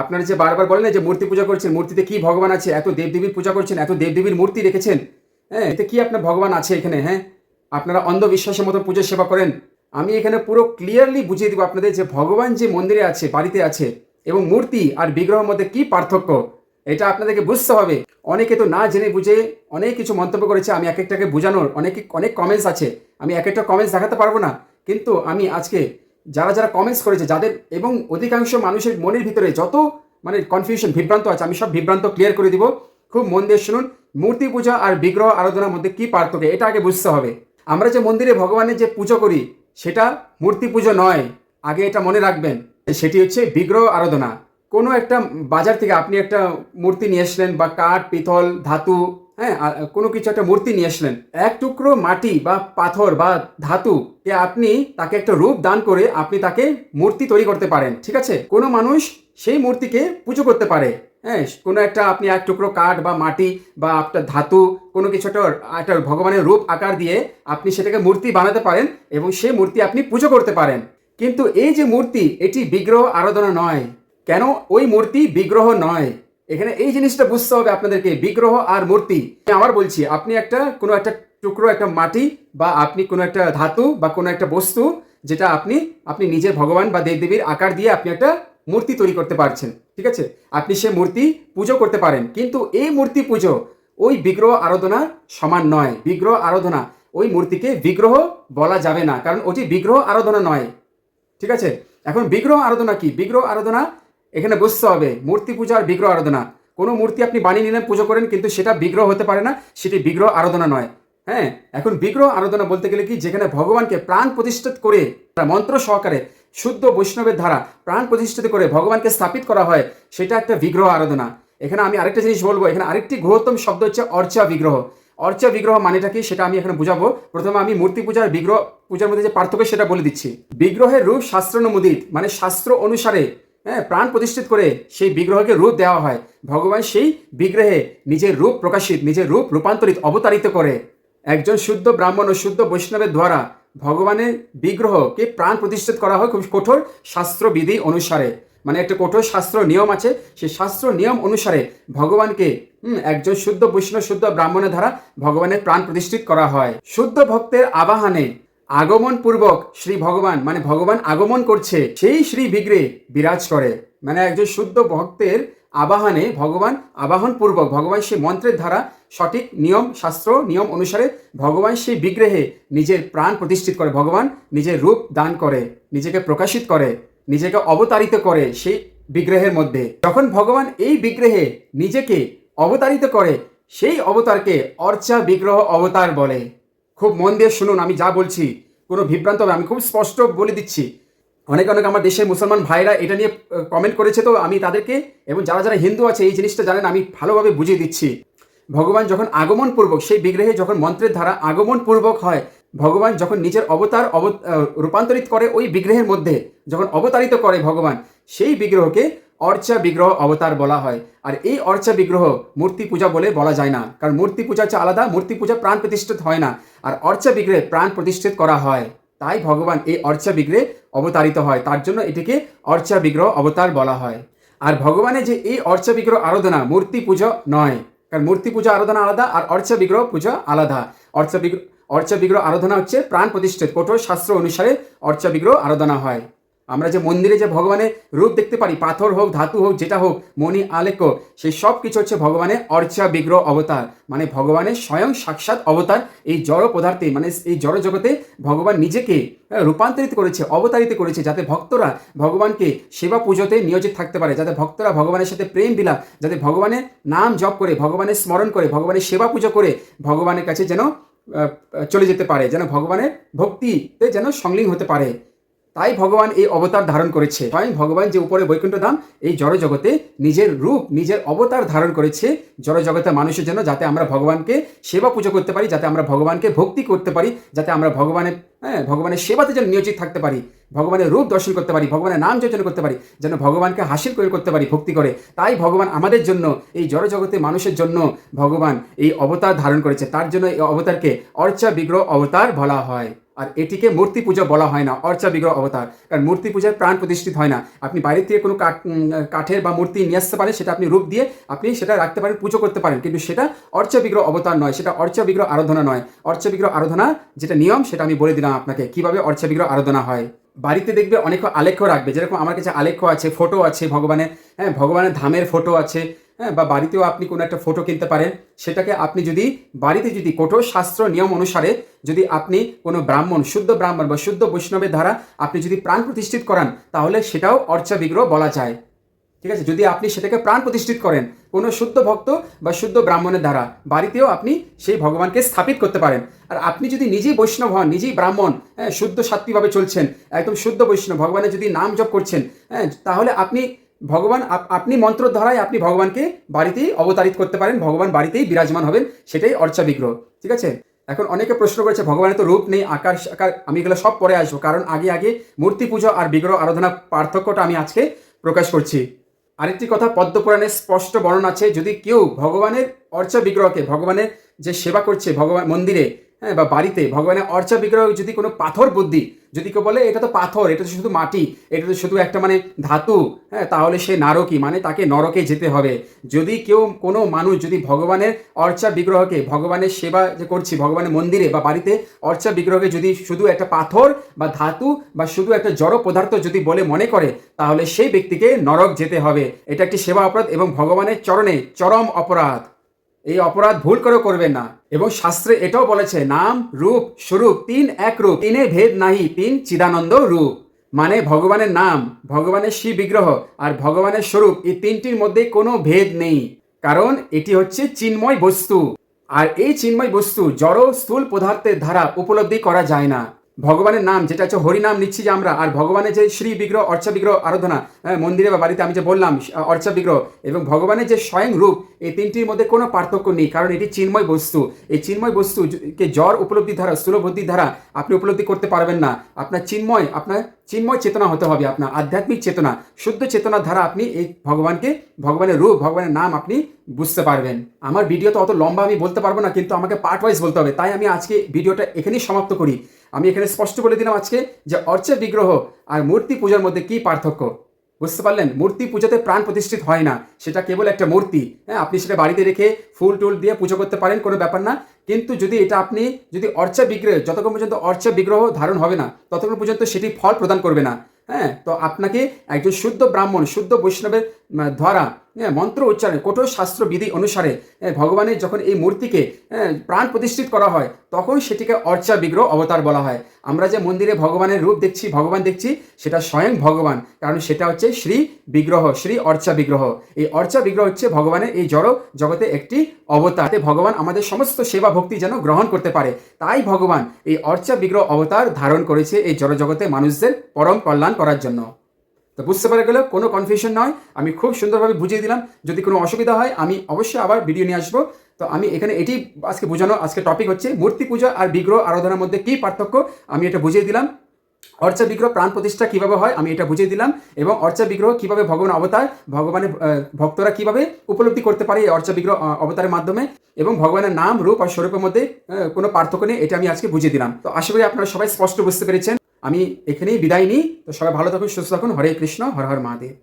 আপনারা যে বারবার বলেন যে মূর্তি পূজা করছেন, মূর্তিতে কি ভগবান আছে, এত দেবদেবীর পূজা করছেন, এত দেবদেবীর মূর্তি রেখেছেন হ্যাঁ এতে কি আপনার ভগবান আছে এখানে হ্যাঁ? আপনারা অন্ধবিশ্বাসের মতো পুজো সেবা করেন। আমি এখানে পুরো ক্লিয়ারলি বুঝিয়ে দেবো আপনাদের যে ভগবান যে মন্দিরে আছে, বাড়িতে আছে, এবং মূর্তি আর বিগ্রহের মধ্যে কি পার্থক্য, এটা আপনাদেরকে বুঝতে হবে। অনেকে তো না জেনে বুঝে অনেক কিছু মন্তব্য করেছে, আমি এক একটাকে বোঝানোর অনেক অনেক কমেন্টস আছে। আমি এক একটা কমেন্টস দেখাতে পারব না, কিন্তু আমি আজকে যারা যারা কমেন্টস করেছে, যাদের এবং অধিকাংশ মানুষের মনের ভিতরে যত মানে কনফিউশন বিভ্রান্ত আছে, আমি সব বিভ্রান্ত ক্লিয়ার করে দিব। খুব মন দিয়ে শুনুন, মূর্তি পূজা আর বিগ্রহ আরাধনার মধ্যে কি পার্থক্য, এটা আগে বুঝতে হবে। আমরা যে মন্দিরে ভগবানের যে পুজো করি, সেটা মূর্তি পুজো নয়, আগে এটা মনে রাখবেন সেটি হচ্ছে বিগ্রহ আরাধনা। কোনো একটা বাজার থেকে আপনি একটা মূর্তি নিয়ে আসলেন বা কাঠ, পিতল, ধাতু হ্যাঁ কোনো কিছু একটা মূর্তি নিয়ে আসলেন। এক টুকরো মাটি বা পাথর বা ধাতু আপনি তাকে একটা রূপ দান করে আপনি তাকে মূর্তি তৈরি করতে পারেন, ঠিক আছে? কোনো মানুষ সেই মূর্তিকে পুজো করতে পারে। হ্যাঁ কোনো একটা আপনি এক টুকরো কাঠ বা মাটি বা আপনার ধাতু, কোনো কিছু একটা একটা ভগবানের রূপ আকার দিয়ে আপনি সেটাকে মূর্তি বানাতে পারেন এবং সেই মূর্তি আপনি পুজো করতে পারেন। কিন্তু এই যে মূর্তি, এটি বিগ্রহ আরাধনা নয়। কেন? ওই মূর্তি বিগ্রহ নয়। এখানে এই জিনিসটা বুঝতে হবে আপনাদেরকে, বিগ্রহ আর মূর্তি। আবার বলছি, আপনি একটা, কোনো একটা টুকরো, একটা মাটি, বা আপনি কোনো একটা ধাতু, বা কোনো একটা বস্তু, যেটা আপনি আপনি নিজের ভগবান বা দেবদেবীর আকার দিয়ে আপনি একটা মূর্তি তৈরি করতে পারছেন, ঠিক আছে? আপনি সে মূর্তি পুজো করতে পারেন, কিন্তু এই মূর্তি পুজো, ওই বিগ্রহ আরাধনা সমান নয়। বিগ্রহ আরাধনা, ওই মূর্তিকে বিগ্রহ বলা যাবে না, কারণ ওটি বিগ্রহ আরাধনা নয়, ঠিক আছে? এখন বিগ্রহ আরাধনা কি? বিগ্রহ আরাধনা এখানে বুঝতে হবে। মূর্তি পূজা আর বিগ্রহ আরাধনা। কোনো মূর্তি আপনি বানিয়ে নিলেন, পুজো করেন, কিন্তু সেটা বিগ্রহ হতে পারে না, সেটি বিগ্রহ আরাধনা নয়। হ্যাঁ এখন বিগ্রহ আরাধনা বলতে গেলে কি? যেখানে ভগবানকে প্রাণ প্রতিষ্ঠিত করে, তার মন্ত্র সহকারে, শুদ্ধ বৈষ্ণবের ধারা, প্রাণ প্রতিষ্ঠিত করে ভগবানকে স্থাপিত করা হয়, সেটা একটা বিগ্রহ আরাধনা। এখানে আমি আরেকটা জিনিস বলব, এখানে আরেকটি গ্রহত্তম শব্দ হচ্ছে অর্চা বিগ্রহ। অর্চা বিগ্রহ মানেটা কি? সেটা আমি এখানে বুঝাবো। প্রথমে আমি মূর্তি পূজার বিগ্রহ পূজার মধ্যে যে পার্থক্য সেটা বলে দিচ্ছি। বিগ্রহের রূপ শাস্ত্রানুমোদিত মানে শাস্ত্র অনুসারে হ্যাঁ প্রাণ প্রতিষ্ঠিত করে সেই বিগ্রহকে রূপ দেওয়া হয়। ভগবান সেই বিগ্রহে নিজের রূপ প্রকাশিত, নিজের রূপ রূপান্তরিত, অবতারিত করে। একজন শুদ্ধ ব্রাহ্মণ ও শুদ্ধ বৈষ্ণবের দ্বারা ভগবানের বিগ্রহকে প্রাণ প্রতিষ্ঠিত করা হয় খুব কঠোর শাস্ত্রবিধি অনুসারে। মানে একটা কঠোর শাস্ত্র নিয়ম আছে, সেই শাস্ত্র নিয়ম অনুসারে ভগবানকে একজন শুদ্ধ বৈষ্ণব, শুদ্ধ ব্রাহ্মণের দ্বারা ভগবানের প্রাণ প্রতিষ্ঠিত করা হয়। শুদ্ধ ভক্তের আবাহনে আগমন পূর্বক শ্রী ভগবান মানে ভগবান আগমন করছে, সেই শ্রী বিগ্রে বিরাজ করে। মানে একজন শুদ্ধ ভক্তের আবাহনে ভগবান আবাহন পূর্বক ভগবান সেই মন্ত্রের দ্বারা সঠিক নিয়ম, শাস্ত্র, নিয়ম অনুসারে ভগবান সেই বিগ্রহে নিজের প্রাণ প্রতিষ্ঠিত করে, ভগবান নিজের রূপ দান করে, নিজেকে প্রকাশিত করে, নিজেকে অবতারিত করে সেই বিগ্রহের মধ্যে। যখন ভগবান এই বিগ্রহে নিজেকে অবতারিত করে, সেই অবতারকে অর্চা বিগ্রহ অবতার বলে। খুব মন দিয়ে শুনুন, আমি যা বলছি, কোনো বিভ্রান্ত হবে আমি খুব স্পষ্ট বলে দিচ্ছি। অনেক অনেক আমার দেশের মুসলমান ভাইরা এটা নিয়ে কমেন্ট করেছে তো, আমি তাদেরকে, এবং যারা যারা হিন্দু আছে, এই জিনিসটা জানেন, আমি ভালোভাবে বুঝিয়ে দিচ্ছি। ভগবান যখন আগমন পূর্বক সেই বিগ্রহে যখন মন্ত্রের দ্বারা আগমনপূর্বক হয়, ভগবান যখন নিজের অবতার অব রূপান্তরিত করে ওই বিগ্রহের মধ্যে, যখন অবতারিত করে ভগবান, সেই বিগ্রহকে অর্চা বিগ্রহ অবতার বলা হয়। আর এই অর্চা বিগ্রহ মূর্তি পূজা বলে বলা যায় না। কারণ মূর্তি পূজা হচ্ছে আলাদা, মূর্তি পূজা প্রাণ প্রতিষ্ঠিত হয় না। আর অর্চা বিগ্রহে প্রাণ প্রতিষ্ঠিত করা হয়। তাই ভগবান এই অর্চা বিগ্রহে অবতারিত হয়। তার জন্য এটিকে অর্চা বিগ্রহ অবতার বলা হয়। আর ভগবানের যে এই অর্চা বিগ্রহ আরাধনা, মূর্তি পুজো নয়। কারণ মূর্তি পূজা আরাধনা আলাদা আর অর্চা বিগ্রহ পূজা আলাদা। অর্চা বিগ্রহ অর্চা বিগ্রহ আরাধনা হচ্ছে প্রাণ প্রতিষ্ঠিত। কঠোর শাস্ত্র অনুসারে অর্চা বিগ্রহ আরাধনা হয়। আমরা যে মন্দিরে যে ভগবানের রূপ দেখতে পারি, পাথর হোক, ধাতু হোক, যেটা হোক, মণি আলেক সেই সব কিছু হচ্ছে ভগবানের অর্চা, বিগ্রহ, অবতার। মানে ভগবানের স্বয়ং সাক্ষাৎ অবতার এই জড় পদার্থে মানে এই জড় জগতে ভগবান নিজেকে রূপান্তরিত করেছে, অবতারিত করেছে, যাতে ভক্তরা ভগবানকে সেবা পুজোতে নিয়োজিত থাকতে পারে, যাতে ভক্তরা ভগবানের সাথে প্রেম বিলাপ, যাতে ভগবানের নাম জপ করে, ভগবানের স্মরণ করে, ভগবানের সেবা পুজো করে ভগবানের কাছে যেন চলে যেতে পারে, যেন ভগবানের ভক্তিতে যেন সংলিং হতে পারে। তাই ভগবান এই অবতার ধারণ করেছে। স্বয়ং ভগবান যে উপরে বৈকুণ্ঠ ধাম এই জড় জগতে নিজের রূপ, নিজের অবতার ধারণ করেছে। জড় জগতের মানুষের জন্য যাতে আমরা ভগবানকে সেবা পুজো করতে পারি, যাতে আমরা ভগবানকে ভক্তি করতে পারি, যাতে আমরা ভগবানের হ্যাঁ ভগবানের সেবাতে যেন নিয়োজিত থাকতে পারি, ভগবানের রূপ দর্শন করতে পারি, ভগবানের নাম যোজন করতে পারি, যেন ভগবানকে হাসিল করে করতে পারি, ভক্তি করে। তাই ভগবান আমাদের জন্য, এই জড় জগতে মানুষের জন্য ভগবান এই অবতার ধারণ করেছে। তার জন্য এই অবতারকে অর্চা বিগ্রহ অবতার বলা হয়। আর এটিকে মূর্তি পূজা বলা হয় না, অর্চা বিগ্রহ অবতার। কারণ মূর্তি পূজার প্রাণ প্রতিষ্ঠিত হয় না। আপনি বাইরে থেকে কোনো কাঠ কাঠের বা মূর্তি নিয়ে আসতে পারেন, সেটা আপনি রূপ দিয়ে আপনি সেটা রাখতে পারেন, পুজো করতে পারেন। কিন্তু সেটা অর্চা বিগ্রহ অবতার নয়, সেটা অর্চা বিগ্রহ আরাধনা নয়। অর্চা বিগ্রহ আরাধনা যেটা নিয়ম, সেটা আমি বলে দিলাম আপনাকে, কীভাবে অর্চা বিগ্রহ আরাধনা হয়। বাড়িতে দেখবে অনেক আলেখ্য রাখবে, যেরকম আমার কাছে আলেখ্য আছে, ফটো আছে ভগবানের হ্যাঁ ভগবানের ধামের ফটো আছে হ্যাঁ বা বাড়িতেও আপনি কোনো একটা ফটো কিনতে পারেন। সেটাকে আপনি যদি বাড়িতে যদি কঠোর শাস্ত্র নিয়ম অনুসারে যদি আপনি কোনো ব্রাহ্মণ, শুদ্ধ ব্রাহ্মণ বা শুদ্ধ বৈষ্ণবের দ্বারা আপনি যদি প্রাণ প্রতিষ্ঠিত করান, তাহলে সেটাও অর্চা বিগ্রহ বলা যায়। ঠিক আছে? যদি আপনি সেটাকে প্রাণ প্রতিষ্ঠিত করেন, কোনো শুদ্ধ ভক্ত বা শুদ্ধ ব্রাহ্মণের দ্বারা, বাড়িতেও আপনি সেই ভগবানকে স্থাপিত করতে পারেন। আর আপনি যদি নিজেই বৈষ্ণব হন, নিজেই ব্রাহ্মণ হ্যাঁ শুদ্ধ সাত্বিকভাবে চলছেন, একদম শুদ্ধ বৈষ্ণব, ভগবানের যদি নাম জপ করছেন হ্যাঁ তাহলে আপনি ভগবান, আপ- আপনি মন্ত্র দ্বারাই আপনি ভগবানকে বাড়িতেই অবতারিত করতে পারেন, ভগবান বাড়িতেই বিরাজমান হবেন, সেটাই অর্চা বিগ্রহ, ঠিক আছে? এখন অনেকে প্রশ্ন করেছে, ভগবানের তো রূপ নেই, আকার আকার, আমি এগুলো সব পরে আসব, কারণ আগে আগে মূর্তি পুজো আর বিগ্রহ আরাধনা পার্থক্যটা আমি আজকে প্রকাশ করছি। আরেকটি কথা, পদ্মপুরাণে স্পষ্ট বর্ণনা আছে, যদি কেউ ভগবানের অর্চা বিগ্রহকে, ভগবানের যে সেবা করছে, ভগবান মন্দিরে হ্যাঁ বা বাড়িতে ভগবানের অর্চা বিগ্রহ যদি কোনো পাথর বুদ্ধি, যদি কেউ বলে, এটা তো পাথর, এটা তো শুধু মাটি, এটা তো শুধু একটা মানে ধাতু হ্যাঁ তাহলে সে নারকী মানে তাকে নরকে যেতে হবে। যদি কেউ, কোনো মানুষ যদি ভগবানের অর্চা বিগ্রহকে, ভগবানের সেবা যে করছি, ভগবানের মন্দিরে বা বাড়িতে অর্চা বিগ্রহকে যদি শুধু একটা পাথর বা ধাতু বা শুধু একটা জড় পদার্থ যদি বলে মনে করে, তাহলে সেই ব্যক্তিকে নরক যেতে হবে। এটা একটি সেবা অপরাধ এবং ভগবানের চরণে চরম অপরাধ। এই অপরাধ ভুল করেও করবে না। এবং শাস্ত্রে এটাও বলেছে, নাম, রূপ, স্বরূপ, তিন এক রূপ, তিনে ভেদ নাহি, তিন চিদানন্দ রূপ। মানে ভগবানের নাম, ভগবানের শিব বিগ্রহ আর ভগবানের স্বরূপ, এই তিনটির মধ্যে কোনো ভেদ নেই। কারণ এটি হচ্ছে চিন্ময় বস্তু। আর এই চিন্ময় বস্তু জড় স্থূল পদার্থের দ্বারা উপলব্ধি করা যায় না। ভগবানের নাম, যেটা হচ্ছে হরিনাম নিচ্ছি যে আমরা। আর ভগবানের যে শ্রী বিগ্রহ, অর্চা বিগ্রহ আরাধনা মন্দিরে বা বাড়িতে আমি যে বললাম অর্চা বিগ্রহ, এবং ভগবানের যে স্বয়ং রূপ, এই তিনটির মধ্যে কোনো পার্থক্য নেই, কারণ এটি চিন্ময় বস্তু। এই চিন্ময় বস্তুকে জ্বর উপলব্ধি দ্বারা স্থূল বুদ্ধির দ্বারা আপনি উপলব্ধি করতে পারবেন না। আপনার চিন্ময় আপনার চিন্ময় চেতনা হতে হবে আপনার, আধ্যাত্মিক চেতনা, শুদ্ধ চেতনার দ্বারা আপনি এই ভগবানকে, ভগবানের রূপ, ভগবানের নাম আপনি বুঝতে পারবেন। আমার ভিডিও তো অত লম্বা আমি বলতে পারব না, কিন্তু আমাকে পার্ট ওয়াইজ বলতে হবে। তাই আমি আজকে ভিডিওটা এখানেই সমাপ্ত করি। আমি এখানে স্পষ্ট বলে দিলাম আজকে যে অর্চা বিগ্রহ আর মূর্তি পূজার মধ্যে কি পার্থক্য? বুঝতে পারলেন? মূর্তি পুজোতে প্রাণ প্রতিষ্ঠিত হয় না। সেটা কেবল একটা মূর্তি। হ্যাঁ আপনি সেটা বাড়িতে রেখে ফুল টুল দিয়ে পুজো করতে পারেন কোনো ব্যাপার না। কিন্তু যদি এটা আপনি যদি অর্চা বিগ্রহ যতক্ষণ পর্যন্ত অর্চা বিগ্রহ ধারণ হবে না ততক্ষণ পর্যন্ত সেটি ফল প্রদান করবে না। হ্যাঁ তো আপনাকে একজন শুদ্ধ ব্রাহ্মণ শুদ্ধ বৈষ্ণবের হ্যাঁ, মন্ত্র উচ্চারণে কঠোর শাস্ত্র বিধি অনুসারে হ্যাঁ, ভগবানের যখন এই মূর্তিকে হ্যাঁ, প্রাণ প্রতিষ্ঠিত করা হয় তখন সেটিকে অর্চা বিগ্রহ অবতার বলা হয়। আমরা যে মন্দিরে ভগবানের রূপ দেখছি ভগবান দেখছি সেটা স্বয়ং ভগবান। কারণ সেটা হচ্ছে শ্রী বিগ্রহ শ্রী অর্চা বিগ্রহ। এই অর্চা বিগ্রহ হচ্ছে ভগবানের এই জড় জগতে একটি অবতার। ভগবান আমাদের সমস্ত সেবা ভক্তি যেন গ্রহণ করতে পারে। তাই ভগবান এই অর্চা বিগ্রহ অবতার ধারণ করেছে এই জড় জগতে মানুষদের পরম কল্যাণ করার জন্য। তো বুঝতে পারা গেল, কোনো কনফিউশন নয়। আমি খুব সুন্দরভাবে বুঝিয়ে দিলাম। যদি কোনো অসুবিধা হয়, আমি অবশ্যই আবার ভিডিও নিয়ে আসব। তো আমি এখানে এটি আজকে বোঝানো, আজকে টপিক হচ্ছে মূর্তি পূজা আর বিগ্রহ আরাধনার মধ্যে কী পার্থক্য? আমি এটা বুঝিয়ে দিলাম। অর্চা বিগ্রহ প্রাণ প্রতিষ্ঠা কীভাবে হয়, আমি এটা বুঝিয়ে দিলাম। এবং অর্চা বিগ্রহ কীভাবে ভগবান অবতার ভগবানের ভক্তরা কীভাবে উপলব্ধি করতে পারে এই অর্চা বিগ্রহ অবতারের মাধ্যমে? এবং ভগবানের নাম, রূপ আর স্বরূপের মধ্যে কোনো পার্থক্য নেই, এটা আমি আজকে বুঝিয়ে দিলাম। তো আশা করি আপনারা সবাই স্পষ্ট বুঝতে পেরেছেন। আমি এখানেই বিদায় নিই। তো সবাই ভালো থাকুন, সুস্থ থাকুন। হরে কৃষ্ণ, হর হর মহাদেব।